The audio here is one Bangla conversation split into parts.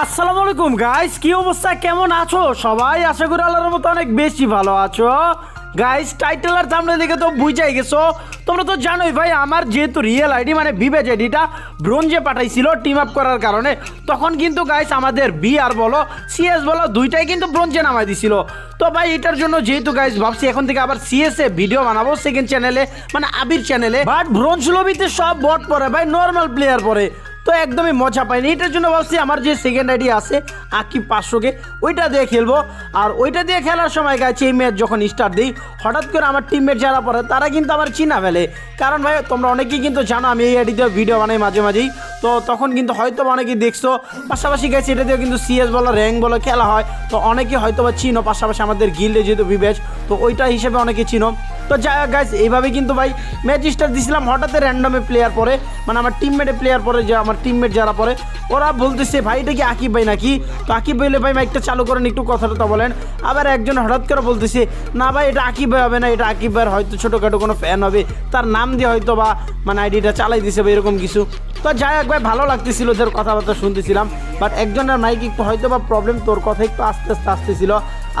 আসসালামু আলাইকুম গাইস কি অবস্থা? কেমন আছো? সবাই আশা করি আল্লাহর মতো অনেক বেশি ভালো আছো। গাইস টাইটেল আর থাম্বনেল দেখে তো বুঝাই গেছো। তোমরা তো জানোই ভাই, আমার যেহেতু রিয়েল আইডি মানে বিবেজ আইডিটা ব্রোঞ্জে পাঠাইছিল টিম আপ করার কারণে। তখন কিন্তু গাইস আমাদের বি আর বলো সিএস বলো, দুইটাই কিন্তু ব্রোঞ্জে নামাই দিছিল। তো ভাই, এটার জন্য যেহেতু গাইস ভাবছি এখন থেকে আবার সিএস এ ভিডিও বানাবো সেকেন্ড চ্যানেলে মানে আবির চ্যানেলে বাট ব্রোঞ্জ লবিতে সব বট পরে, ভাই নর্মাল প্লেয়ার পরে। একদমই মজা পাইনি। এটার জন্য ভাবছি আমার যে সেকেন্ড আইডি আছে, আকিব পাঁচশোকে, ওইটা দিয়ে খেলব। আর ওইটা দিয়ে খেলার সময় গেছে এই ম্যাচ যখন স্টার্ট দিই, হঠাৎ করে আমার টিমমেট যারা পড়ে, তারা কিন্তু আমার চিনা ফেলে। কারণ ভাই, তোমরা অনেকেই কিন্তু জানো, আমি এই আইডিতে ভিডিও বানাই মাঝে মাঝেই। তো তখন কিন্তু হয়তো অনেকেই দেখছ। পাশাপাশি গেছে এটা দিয়েও কিন্তু সিএস বলো, র্যাঙ্ক বলো খেলা হয়, তো অনেকে হয়তো বা চিনো। পাশাপাশি আমাদের গিল্ডে যেহেতু বিবেচ, তো ওইটা হিসেবে অনেকে চিনো। তো যাই হোক গাইজ এইভাবে কিন্তু ভাই ম্যাচ স্টার্ট দিছিলাম হঠাৎ র্যান্ডমে প্লেয়ার পরে মানে আমার টিমমেটে প্লেয়ার পরে, যে আমার টিমমেট যারা পরে, ওরা বলতেছে, ভাই, এটা কি আকিব ভাই নাকি? তো আকিব ভাই হলে ভাই মাইকটা চালু করেন, একটু কথাটা বলেন। আবার একজন হঠাৎ করে বলতেছে, না ভাই, এটা আকিব ভাই হবে না, এটা আকিব ভাইয়ের হয়তো ছোটোখাটো কোনো ফ্যান হবে, তার নাম দিয়ে হয়তো বা মানে আইডিটা চালাই দিছে বা এরকম কিছু। তো যাই হোক, ভাই, ভালো লাগতেছিল ওদের কথাবার্তা শুনতেছিলাম বাট একজনের মাইক একটু হয়তো বা প্রবলেম তোর কথা একটু আস্তে আস্তে আসতেছিল।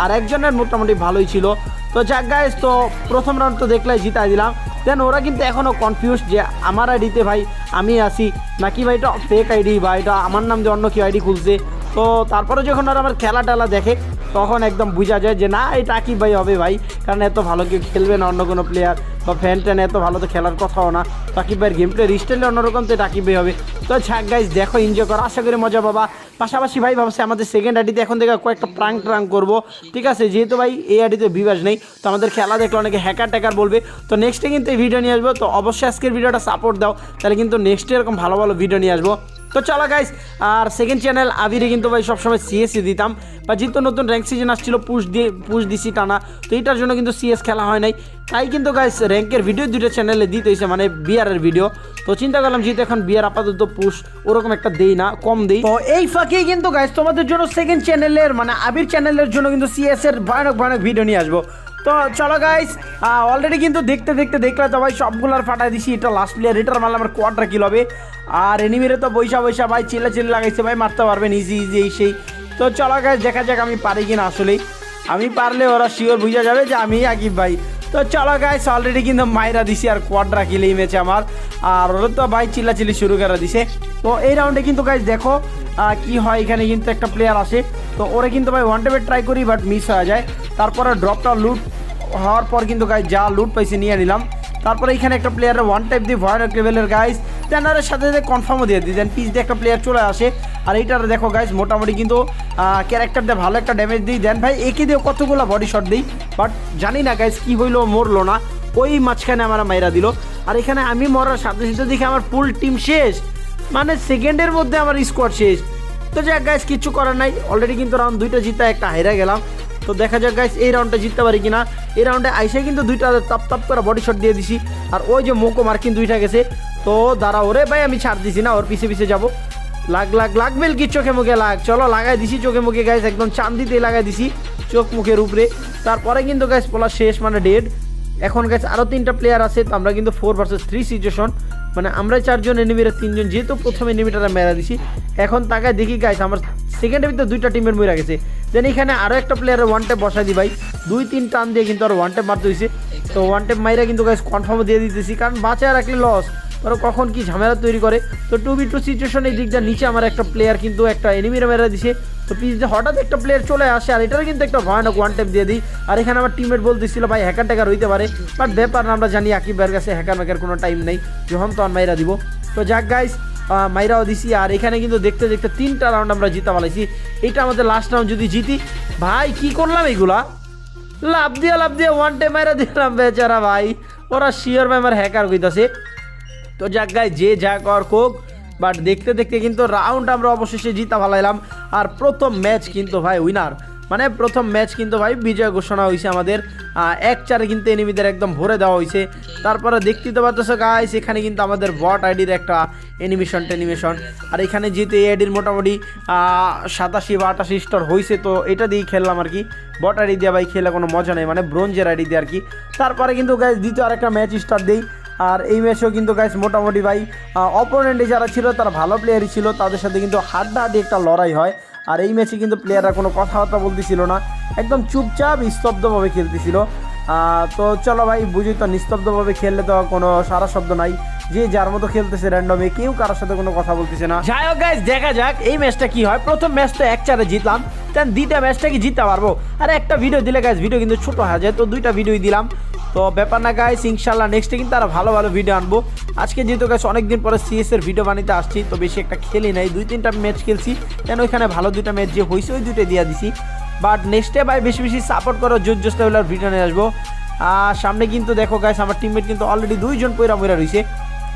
আর একজনের মোটামুটি ভালোই ছিল। তো যাক গাইজ তো প্রথম রাউন্ড তো দেখলে জিতাই দিলাম। দেন ওরা কিন্তু এখনও কনফিউজ যে আমার আইডিতে ভাই আমি আসি নাকি ভাই এটা ফেক আইডি বা এটা আমার নাম দিয়ে অন্য কেউ আইডি খুলছে। তো তারপরে যখন ওরা আমার খেলা টেলা দেখে, তখন একদম বোঝা যায় যে না, এটা কি ভাই হবে ভাই, কারণ এত ভালো কেউ খেলবে না অন্য কোনো প্লেয়ার বা ফ্যান ট্যান এত ভালো তো খেলার কথাও না। তাকিব ভাইয়ের গেম প্লে রিস্টাইলে অন্যরকম তো ভাই হবে। তো ছাক গাইজ দেখো এনজয় করো, আশা করি মজা পাবা। পাশাপাশি ভাই ভাবছে আমাদের সেকেন্ড আইডিতে এখন থেকে কয়েকটা প্রাং ট্রাং করব। ঠিক আছে, যেহেতু ভাই এই আইডিতে বিবাস নেই, তো আমাদের খেলা দেখলে অনেকে হ্যাকার ট্যাকার বলবে। তো নেক্সটে কিন্তু এই ভিডিও নিয়ে আসব। তো অবশ্যই আজকের ভিডিওটা সাপোর্ট দাও। তাহলে কিন্তু নেক্সটে এরকম ভালো ভালো ভিডিও নিয়ে আসব। তো চলো গাইস আর সেকেন্ড চ্যানেল আবিরে কিন্তু ভাই সবসময় সিএসি দিতাম। বা যেহেতু নতুন র্যাঙ্ক সিজন আসছিল পুশ দিয়ে পুশ দিছি টানা, তো এইটার জন্য কিন্তু সিএস খেলা হয় নাই। তাই কিন্তু গাইস র্যাঙ্কের ভিডিও দুটো চ্যানেলে দিতে হয়েছে মানে বিয়ারের ভিডিও তো চিন্তা করলাম যেহেতু এখন বিয়ার আপাতত পুশ ওরকম একটা দেই না, কম দেই। তো এই ফাঁকে কিন্তু গাইস তোমাদের জন্য সেকেন্ড চ্যানেলের মানে আবির চ্যানেলের জন্য কিন্তু সিএস এর ভয়ানক ভয়ানক ভিডিও নিয়ে আসব। তো চলো গাইস অলরেডি কিন্তু দেখতে দেখতে দেখলে তো ভাই সবগুলার ফাটাই দিছি। এটা লাস্ট প্লেয়ার এটার মারলে আমার কোয়াড্রা কিল হবে। আর এনিমিরে তো বৈশা বৈশা ভাই, চিল্লা চিল্লা লাগাইছে ভাই, মারতে পারবেন ইজি ইজি এই সেই। তো চলো গাইস দেখা যাক আমি পারি কিনা আসলেই। আমি পারলে ওরা শিওর বুঝা যাবে যে আমি আকিব ভাই। তো চলো গাইস অলরেডি কিন্তু মাইরা দিছি আর কোয়াড্রা কিল এই ম্যাচে আমার। আর ওরা তো ভাই চিল্লা চিল্লি শুরু করে দিছে। তো এই রাউন্ডে কিন্তু গাইস দেখো কি হয় এখানে কিন্তু একটা প্লেয়ার আসে। তো ওরা কিন্তু ভাই ওয়ান টেপে ট্রাই করি বাট মিস হয়ে যায়। তারপরে ড্রপটা লুট হওয়ার পর কিন্তু গাইজ যা লুট পাইছে নিয়ে নিলাম। তারপরে এখানে একটা প্লেয়ারের ওয়ান টাইপ দিয়ে ভয়ানক লেভেলের গাইজ টেনারের সাথে সাথে কনফার্মও দিয়ে দিই দেন পিস দিয়ে একটা প্লেয়ার চলে আসে। আর এইটার দেখো গাইজ মোটামুটি কিন্তু ক্যারেক্টার দিয়ে ভালো একটা ড্যামেজ দিই। দেন ভাই, একে দিয়ে কতগুলো বডি শট দিই? বাট জানি না গাইজ কী হইল, মরলো না। ওই মাঝখানে আমার মাইরা দিল। আর এখানে আমি মরার সাথে সাথে দেখি আমার ফুল টিম শেষ। মানে সেকেন্ডের মধ্যে আমার স্কোয়াড শেষ। তো যাক গাইজ কিচ্ছু করার নাই। অলরেডি কিন্তু রাউন্ড দুইটা জিতা, একটা হেরে গেলাম। তো দেখা যাক গাইস এই রাউন্ডটা জিততে পারি কিনা। এই রাউন্ডে আইসে কিন্তু দুইটা তাপ তাপ করে বডি শট দিয়ে দিছি। আর ওই যে মোকো মার্কিন দুইটা গেছে, তো দাঁড়া ওরে ভাই, আমি ছাড় দিছি না, ওর পিছে পিছে যাব। লাগ লাগ লাগবেল কি চোখে মুখে লাগ? চলো, লাগাই দিছি চোখে মুখে গাইস একদম চান্দিতে লাগাই দিছি চোখ মুখের উপরে। তারপরে কিন্তু গাইস পলা শেষ মানে ডেড এখন গাইস আরও তিনটা প্লেয়ার আছে, তো আমরা কিন্তু ফোর ভার্সেস থ্রি সিচুয়েশন মানে আমরা চারজন এনিমিরা তিনজন, যেহেতু প্রথম এনিমিটারা মেরা দিছি। এখন তাকায় দেখি গাইস আমার সেকেন্ডের ভিতরে দুইটা টিমের মরে গেছে। দেন এখানে আরও একটা প্লেয়ারের ওয়ান টেপ বসাই দিই ভাই। দুই, তিন টান দিয়ে কিন্তু আর ওয়ান টেপ মারতে হয়েছে তো ওয়ান টেপ মাইরা কিন্তু গাইস কনফার্ম দিয়ে দিতেছি, কারণ বাঁচায় রাখলে লস ওরা কখন কি ঝামেলা তৈরি করে। তো টু বি টু সিচুয়েশন এই দিকটা নিচে আমার একটা প্লেয়ার কিন্তু একটা এনিমিরা মেরা দিছে। তো পিস দিয়ে হঠাৎ একটা প্লেয়ার চলে আসে, আর এটার কিন্তু একটা ভয়ানক ওয়ান টেপ দিয়ে দিই। আর এখানে আমার টিমমেট বলতেছিল, ভাই হ্যাকার ট্যাকার হইতে পারে। বাট ব্যাপার না, আমরা জানি আকিব ভাইয়ের কাছে হ্যাকার ম্যাকার কোনো টাইম নেই। যখন তখন মাইরা দিব। তো যাক গাইস মাইরাও দিছি। আর এখানে কিন্তু দেখতে দেখতে তিনটা রাউন্ড আমরা জিতা পালাইছি এটা আমাদের লাস্ট রাউন্ড যদি জিতি, ভাই, কি করলাম এইগুলা লাভ দিয়ে লাভ দিয়ে ওয়ান টাইম মাইরা দিলাম, বেচারা ভাই। ওরা শিওর ভাই আমার হ্যাকার কইতাছে। তো যাক গাই যে যা কর কোক। বাট দেখতে দেখতে কিন্তু রাউন্ড আমরা অবশেষে জিতা ভালাইলাম আর প্রথম ম্যাচ কিন্তু ভাই উইনার মানে প্রথম ম্যাচ কিন্তু ভাই বিজয় ঘোষণা হয়েছে আমাদের এক চারে কিন্তু এনিমিদের একদম ভরে দেওয়া হয়েছে তারপরে দেখতে তো পাচ্ছ গাইস এখানে কিন্তু আমাদের বট আইডির একটা অ্যানিমেশন টেনিমেশন। আর এখানে যেহেতু এই আইডির মোটামুটি সাতাশি বা আটাশি স্টার হয়েছে তো এটা দিয়েই খেললাম আর কি। বট আইডি দিয়ে ভাই খেলে কোনো মজা নেই মানে ব্রোঞ্জের আইডি দিয়ে আর কি। তারপরে কিন্তু গাইস দ্বিতীয় আরেকটা ম্যাচ স্টার দিই। আর এই ম্যাচেও কিন্তু গাইস মোটামুটি ভাই অপোনেন্টে যারা ছিল, তারা ভালো প্লেয়ারই ছিল, তাদের সাথে কিন্তু হাড্ডাহাড্ডি একটা লড়াই হয়। আর এই ম্যাচে কিন্তু প্লেয়াররা কোনো কথাবার্তা বলতেছিল না। একদম চুপচাপ স্তব্ধভাবে খেলতেছিল। তো চলো ভাই, বুঝি তো নিস্তব্ধভাবে খেললে তো কোনো সারা শব্দ নাই। যে যার মতো খেলতেছে র্যান্ডমে কেউ কারোর সাথে কোনো কথা বলতেছে না। যাই হোক গাইস দেখা যাক এই ম্যাচটা কি হয়। প্রথম ম্যাচটা এক চারে জিতলাম দেন দ্বিতীয় ম্যাচটা কি জিততে পারব? আর একটা ভিডিও দিলে গাইস ভিডিও কিন্তু ছোট হয়ে যায়, তো দুইটা ভিডিওই দিলাম। তো ব্যাপার না গাইস ইনশাল্লাহ নেক্সটে কিন্তু আরও ভালো ভালো ভিডিও আনব। আজকে যেহেতু গাছ অনেকদিন পরে সিএস এর ভিডিও বানিতে আসছি, তো বেশি একটা খেলি নাই, দুই তিনটা ম্যাচ খেলছি। কেন ওইখানে ভালো দুইটা ম্যাচ যে হয়েছে ওই দুটো দিয়ে দিছি। বাট নেক্সটে ভাই বেশি বেশি সাপোর্ট করো জোস লেভেলের ভিডিও নিয়ে আসব। আর সামনে কিন্তু দেখো গাইস আমার টিমমেট কিন্তু অলরেডি দুইজন পয়রা ময়রা রয়েছে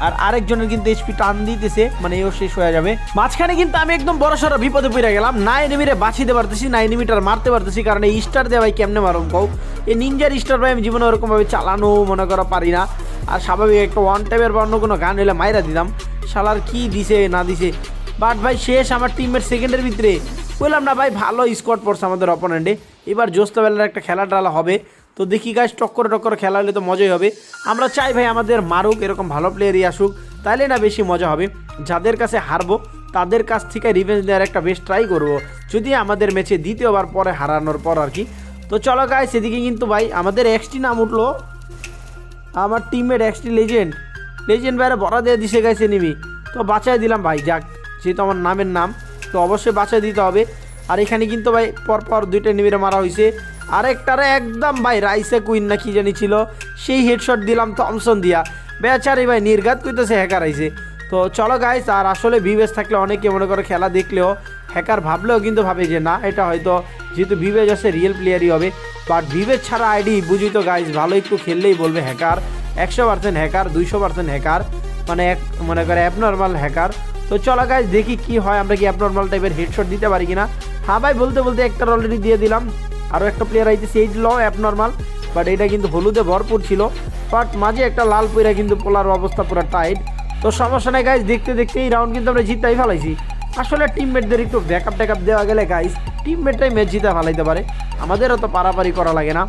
আর আরেকজনের কিন্তু এইচপি টান দিতেছে মানে এও শেষ হয়ে যাবে। মাঝখানে কিন্তু আমি একদম বড় সড়ো বিপদে পড়ে গেলাম। না এনিমিরে বাঁচিতে পারতেছি না এনিমিটার মারতে পারতেছি, কারণ এই স্টার দিয়ে ভাই কেমনে মারুম কও এই নিনজার স্টার ভাই আমি জীবনে ওরকমভাবে চালানো মনে করা পারি না। আর স্বাভাবিক একটা ওয়ান টাইপের বা অন্য কোনো গান হলে মাইরা দিতাম। শালার কি দিছে, না দিছে। বাট ভাই শেষ আমার টিমের সেকেন্ডের ভিতরে। বললাম না ভাই, ভালো স্কোয়াড পড়ছে আমাদের অপোনেন্টে এবার জোস্তাবেলার একটা খেলা টালা হবে। তো দেখি গাছ টক্কর টক্কর খেলা হলে তো মজাই হবে। আমরা চাই ভাই আমাদের মারুক এরকম ভালো প্লেয়ারই আসুক, তাইলে না বেশি মজা হবে। যাদের কাছে হারবো, তাদের কাছ থেকে রিভেঞ্জ দেওয়ার একটা বেশ ট্রাই করব। যদি আমাদের ম্যাচে দ্বিতীয়বার পরে হারানোর পর আর কি। তো চলো গাইস সেদিকে কিন্তু ভাই, আমাদের এক্সটি নাম উঠল। আমার টিমের এক্সটি লেজেন্ড লেজেন্ড বাইরে বড়া দিয়ে দিছে গেছে নিবি তো বাঁচাই দিলাম ভাই, যাক, যেহেতু আমার নামের নাম, তো অবশ্যই বাঁচাই দিতে হবে। আর এখানে কিন্তু ভাই, পরপর দুইটা নিবিড়ে মারা হয়েছে আরেকটারে একদম ভাই রাইসে কুইন না কি জানি ছিল, সেই হেডশট দিলাম থমসন দিয়া। বেচারি ভাই নির্ঘাত কইতেছে হ্যাকার আইছে। তো চলো গাইস আর আসলে ভিভেস থাকলে অনেকে মনে করে খেলা দেখলেও হ্যাকার ভাবলেও কিন্তু ভাবে যে না, এটা হয়তো যেহেতু ভিভেজ আছে রিয়েল প্লেয়ারই হবে। বাট ভিভেজ ছাড়া আইডি বুঝি তো গাইস ভালো একটু খেললেই বলবে হ্যাকার একশো পার্সেন্ট হ্যাকার দুইশো পার্সেন্ট হ্যাকার মানে এক, মনে করে অ্যাবনর্মাল হ্যাকার তো চলো গাইস দেখি কি হয়, আমরা কি অ্যাবনর্মাল টাইপের হেডশট দিতে পারি কিনা। হ্যাঁ ভাই, বলতে বলতে একটা অলরেডি দিয়ে দিলাম। আরও একটা প্লেয়ার আইতেছে, এই ল অ্যাবনর্মাল বাট এটা কিন্তু হলুদে ভরপুর ছিল বাট মাঝে একটা লাল পইরা কিন্তু পোলার অবস্থা পুরো টাইট তো সমস্যা নেই গাইস দেখতে দেখতে এই রাউন্ড কিন্তু আমরা জিততেই ফেলাইছি। আসলে টিমমেটদের একটু ব্যাকআপ ট্যাকআপ দেওয়া গেলে গাইস টিমমেটটাই ম্যাচ জিতে ফেলাইতে পারে। আমাদেরও তো পারাপারি করা লাগে না।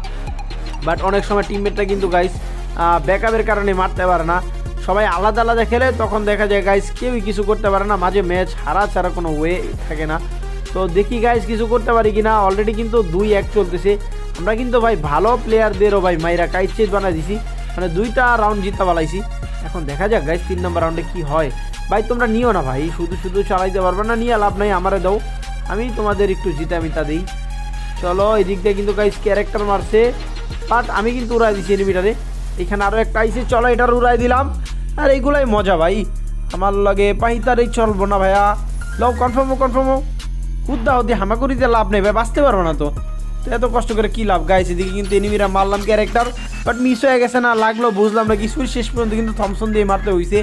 বাট অনেক সময় টিমমেটরা কিন্তু গাইস ব্যাকআপের কারণে মারতে পারে না। সবাই আলাদা আলাদা খেলে তখন দেখা যায় গাইস কেউই কিছু করতে পারে না। মাঝে ম্যাচ হারা ছাড়া কোনো ওয়ে থাকে না। তো দেখি গাইস কিছু করতে পারি কি না অলরেডি কিন্তু দুই এক চলতেছে। আমরা কিন্তু ভাই ভালো প্লেয়ারদেরও ভাই মাইরা কাইচেজ বানাই দিছি। মানে দুইটা রাউন্ড জিতা বালাইছি এখন দেখা যাক গাইস তিন নম্বর রাউন্ডে কি হয়। ভাই তোমরা নিও না ভাই, শুধু শুধু চালাইতে পারবে না, নিয়ে লাভ নাই, আমারে দাও। আমি তোমাদের একটু জিতা মিতা দিই। চলো, এদিক দিয়ে কিন্তু গাইস ক্যারেক্টার মারছে। বাট আমি কিন্তু উড়াই দিছি এনিমিটারে এখানে আরও একটা আইসে চলো এটার উড়াই দিলাম। আর এইগুলাই মজা ভাই। আমার লগে পাহিতারেই চলবো না ভাইয়া। লও কনফার্মও কনফার্মও হুদ্দা হুদ্দি হামা করিতে লাভ ভাই, বাঁচতে পারব না তো। এত কষ্ট করে কি লাভ? গাইছে এদিকে কিন্তু এনিমিরা মারলাম ক্যারেক্টার বাট মিস হয়ে গেছে না, লাগল, বুঝলাম না কিছু শেষ পর্যন্ত কিন্তু থমসন দিয়ে মারতে হইছে।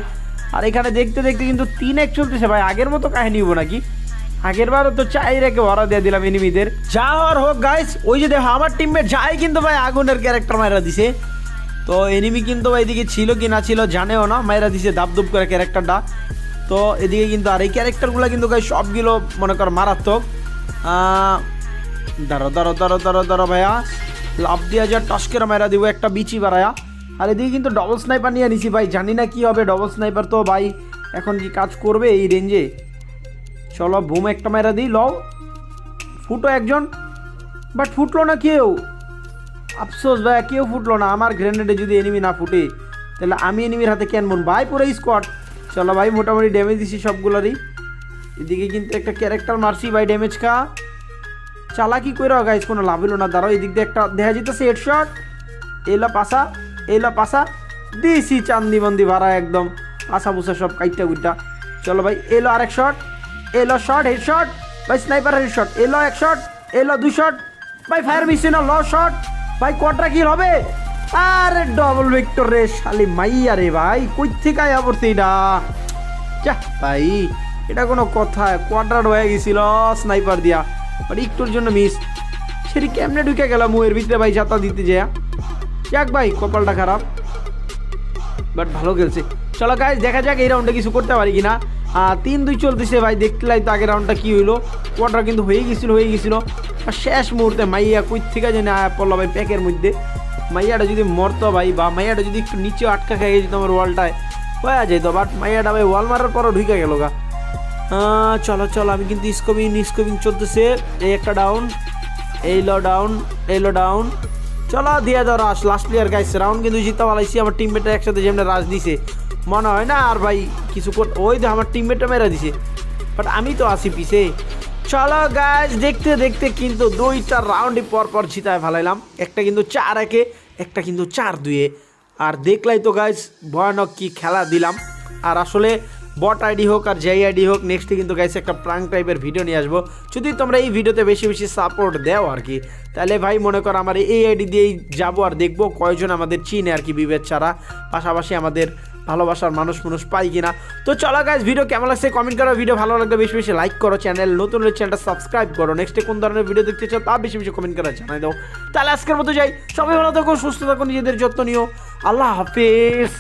আর এখানে দেখতে দেখতে কিন্তু তিন এক চলতেছে, ভাই, আগের মতো কাহিনী হব নাকি? আগের বারও তো চাই রেখে ভরা দিয়ে দিলাম এনিমিদের যা হওয়ার হোক, গাইস, ওই যে দেখো, আমার টিমমেট যাই কিন্তু, ভাই, আগুনের ক্যারেক্টার মাইরা দিছে। তো এনিমি কিন্তু, ভাই, এদিকে ছিল কি না ছিল জানেও না, মাইরা দিছে, দাবদুব করে ক্যারেক্টারটা তো এদিকে কিন্তু আর এই ক্যারেক্টারগুলো কিন্তু গাই সবগুলো মনে কর মারাত্মক। দাঁড়ো দাঁড়ো দাঁড়ো দাঁড়ো দাঁড়ো ভাইয়া। লাভ দিয়া যা টসকের মাইরা দিব একটা বিচি বাড়ায়া। আর এদিকে কিন্তু ডবল স্নাইপার নিয়ে নিছি ভাই, জানি না কি হবে ডবল স্নাইপার তো ভাই এখন কি কাজ করবে এই রেঞ্জে চলো, বুম একটা মাইরা দিই, লও। ফুটো একজন বাট ফুটলো না কেউ। আফসোস ভাই কেউ ফুটলো না, আমার গ্রেনেডে যদি এনিমি না ফুটে, তাহলে আমি এনিমির হাতে কেন মন ভাই পুরো স্কোয়াড চলো ভাই, মোটামুটি ড্যামেজ দিছি সবগুলোরই। এদিকে কিন্তু একটা ক্যারেক্টার মারছি ভাই ড্যামেজ খা চালাকি করে গাইজ কোনো লাভ হলো না, দাঁড়াও, এদিক দিয়ে একটা দেখা যেতেছে হেডশট এলো পাশা এলো পাশা দিছি চান্দি মন্দি ভাড়া একদম। পাশা পুসা সব কাইটা কুইটা চলো ভাই এলো আরেক শট এলো শট হেড শট ভাই স্নাইপার হেড শট এলো এক শট এলো দুই শট ভাই ফায়ার মিশন ল শট ভাই কটা কিল হবে। আরে ডবল ভিক্টর রে শালি মাইয়া রে ভাই, কই থেকে আয়া পড়ছে যা ভাই, এটা কোনো কথা কোয়ার্টার হয়ে গেছিল স্নাইপার দিয়া। বাট একটুর জন্য মিস সেটি কেমনে ঢুকে গেলাম মুয়ের ভিতরে ভাই, যাতা দিতে যায়। যাক ভাই, কপালটা খারাপ। বাট ভালো খেলছে। চলো গাইজ দেখা যাক এই রাউন্ডে কিছু করতে পারি কিনা। তিন দুই চলতেছে ভাই, দেখতে লাই তো আগের রাউন্ডটা কি হইল। কোয়ার্টার কিন্তু হয়ে গেছিল হয়ে গেছিল। আর শেষ মুহূর্তে মাইয়া কই থেকে আয়া পড়ল ভাই প্যাকের মধ্যে। মাইয়াটা যদি মরতো ভাই, বা মাইয়াটা যদি একটু নিচে আটকা খেয়ে যেত আমার ওয়ালটায়, হয়ে যেত বাট মাইয়াটা ভাই ওয়াল মারার পরও ঢুকে গেল গা। চলো চলো, আমি কিন্তু স্কোপিং স্কোপিং চলতেছে। এই একটা ডাউন এই এইলো ডাউন এইলো ডাউন চলো, দিয়ে দাও রাস লাস্ট প্লেয়ার গাইস রাউন্ড কিন্তু জিততে পারাইছি আমার টিমমেটটা একসাথে যেমন রাজ দিছে। মনে হয় না আর ভাই, কিছু ওই তো আমার টিমমেটটা মেরা দিছে। বাট আমি তো আসি পিছে। চলো গাইস দেখতে দেখতে কিন্তু দুইটা পর পর জিতায় ভালাইলাম একটা কিন্তু চার একে, একটা কিন্তু চার দুয়ে। আর দেখলাই তো গাইস ভয়ানক কি খেলা দিলাম। আর আসলে বট আইডি হোক আর যেই আইডি হোক নেক্সটে কিন্তু গাইছে একটা প্রাঙ্ক টাইপের ভিডিও নিয়ে আসব। যদি তোমরা এই ভিডিওতে বেশি বেশি সাপোর্ট দাও আর কি, তাহলে ভাই মনে করো আমার এই আইডি দিয়েই যাব আর দেখব কয়জন আমাদের চিনে আর কি বিভেদ ছাড়া পাশাপাশি আমাদের ভালোবাসার মানুষ মানুষ পাই কিনা। তো চলো গাইজ ভিডিও কেমন লাগছে কমেন্ট করো। ভিডিও ভালো লাগলে বেশি বেশি লাইক করো চ্যানেল নতুন হলে চ্যানেলটা সাবস্ক্রাইব করো। নেক্সটে কোন ধরনের ভিডিও দেখতে চাও তা বেশি বেশি কমেন্ট করে জানাই দাও। তাহলে আজকের মতো যাই। সবাই ভালো থাকো, সুস্থ থাকো, নিজেদের যত্ন নিও। আল্লাহ হাফেজ।